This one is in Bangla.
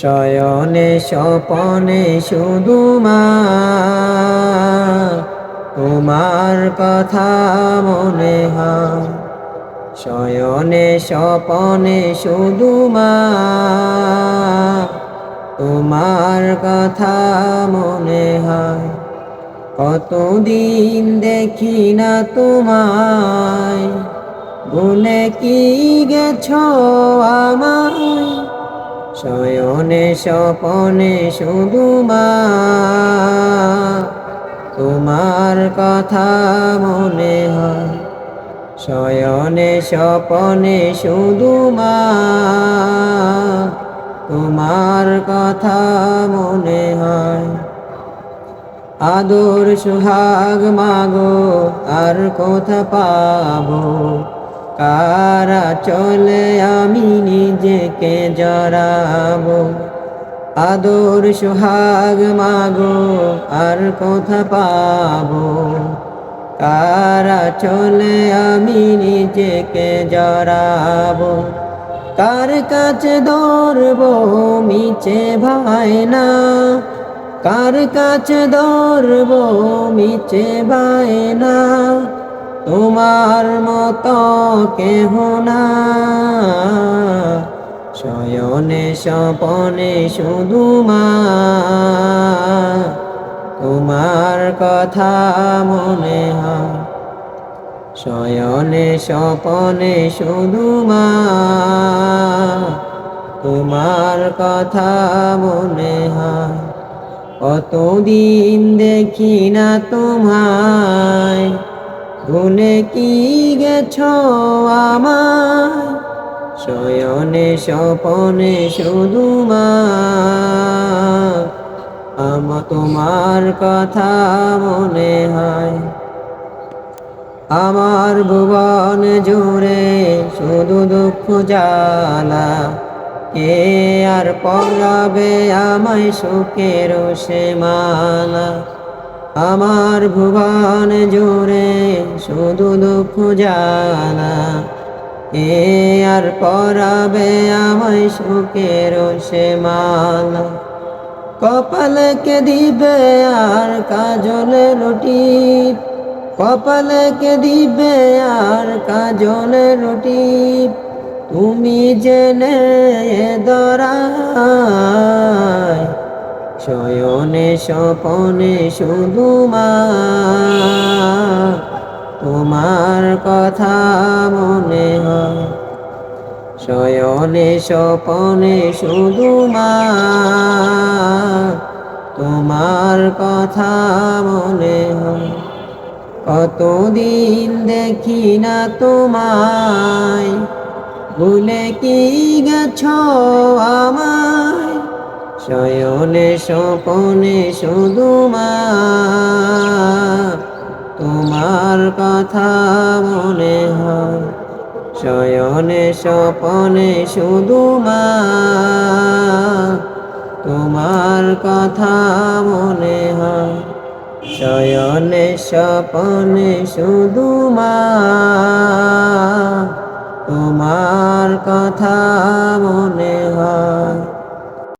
শয়নে স্বপনে শুধু মা, তোমার কথা মনে হয়। শয়নে স্বপনে শুধু মা, তোমার কথা মনে হয়। কতদিন দেখি না তোমায় ভুলে কি গেছো আমায়? শয়নে স্বপনে শুধু মা। তোমার কথা মনে হয় শয়নে স্বপনে শুধু মা। তোমার কথা মনে হয়, আদর সুহাগ মাগো, আর কোথা পাবো? কারা চলে আমি নিজেকে জড়াবো? আদর সুহাগ মাগো, আর কোথা পাবো? কারা চলে আমি নিজেকে জড়াবো? কার কাছে ধরবো মিছে ভাই না কার কাছে ধরবো মিছে ভাই না তোমার মতো কেহ না। শয়নে স্বপনে শুধু মা। তোমার কথা মনে হয়। শয়নে স্বপনে শুধু মা। তোমার কথা মনে হয়। কতদিন দেখি না তোমায়। ভুলে কি গেছ আমার শয়নে স্বপনে শুধু মা। আমার তোমার কথা মনে হয়। আমার ভুবন জুড়ে শুধু দুঃখ জ্বালা। কে আর পড়াবে আমায় সুখের সে মালা? আমার ভুবন জুড়ে শুধু দুঃখ জানা কে আর পড়াবে আমায় সুখের সে মালা। কপালে কে দিবে আর কাজলে রুটি কপালে কে দিবে আর কাজলে রুটি তুমি জেনে দরায় শয়নে স্বপনে শুধু মা। তোমার কথা মনে হয়। শয়নে স্বপনে শুধু মা। তোমার কথা মনে হয়। কতদিন দেখি না তোমায়। ভুলে কি গেছ আমায়? শয়নে স্বপনে শুধু মা, তোমার কথা মনে হয়। শয়নে স্বপনে শুধু মা, তোমার কথা মনে হয়। শয়নে স্বপনে শুধু মা